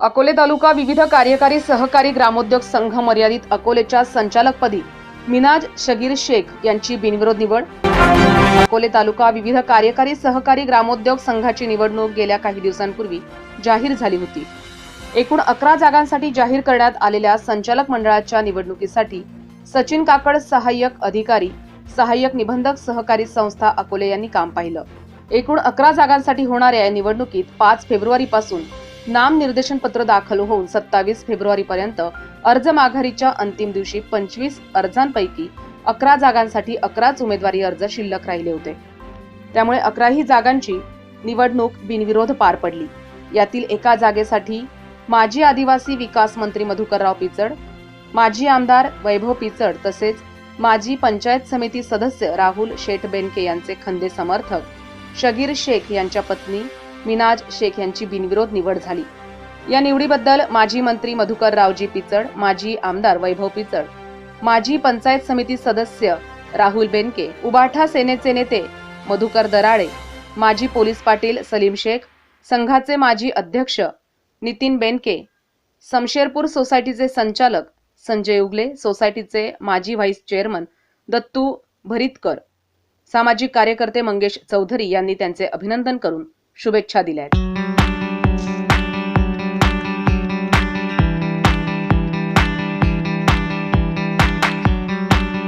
अकोले तालुका विविध कार्यकारी सहकारी ग्रामोद्योग संघ मर्यादित अकोलेच्या संचालकपदी मिनाज शगीर शेख यांची बिनविरोध निवड. अकोले तालुका विविध कार्यकारी सहकारी ग्रामोद्योग संघाची निवडणूक गेल्या काही दिवसांपूर्वी जाहीर झाली होती. एकूण अकरा जागांसाठी जाहीर करण्यात आलेल्या संचालक मंडळाच्या निवडणुकीसाठी सचिन काकड सहाय्यक अधिकारी सहाय्यक निबंधक सहकारी संस्था अकोले यांनी काम पाहिलं. एकूण अकरा जागांसाठी होणाऱ्या या निवडणुकीत पाच फेब्रुवारीपासून नाम निर्देशन पत्र दाखल होऊन सत्तावीस फेब्रुवारी पर्यंत अर्ज माघारीच्या अंतिम दिवशी पंचवीस अर्जांपैकी अकरा जागांसाठी अकराच उमेदवारी अर्ज शिल्लक राहिले होते. त्यामुळे अकराही जागांची निवडणूक बिनविरोध पार पडली. यातील एका जागेसाठी माजी आदिवासी विकास मंत्री मधुकरराव पिचड माजी आमदार वैभव पिचड तसेच माजी पंचायत समिती सदस्य राहुल शेठ बेनके यांचे खंदे समर्थक शगीर शेख यांच्या पत्नी मिनाज शेख यांची बिनविरोध निवड झाली. या निवडीबद्दल माजी मंत्री मधुकर रावजी पिचड माजी आमदार वैभव पिचड माजी पंचायत समिती सदस्य राहुल बेनके उबाठा सेनेचे नेते मधुकर दराळे माजी पोलीस पाटील सलीम शेख संघाचे माजी अध्यक्ष नितीन बेनके समशेरपूर सोसायटीचे संचालक संजय उगले सोसायटीचे माजी व्हाईस चेअरमन दत्तू भरितकर सामाजिक कार्यकर्ते मंगेश चौधरी यांनी त्यांचे अभिनंदन करून शुभेच्छा दिल्या आहेत.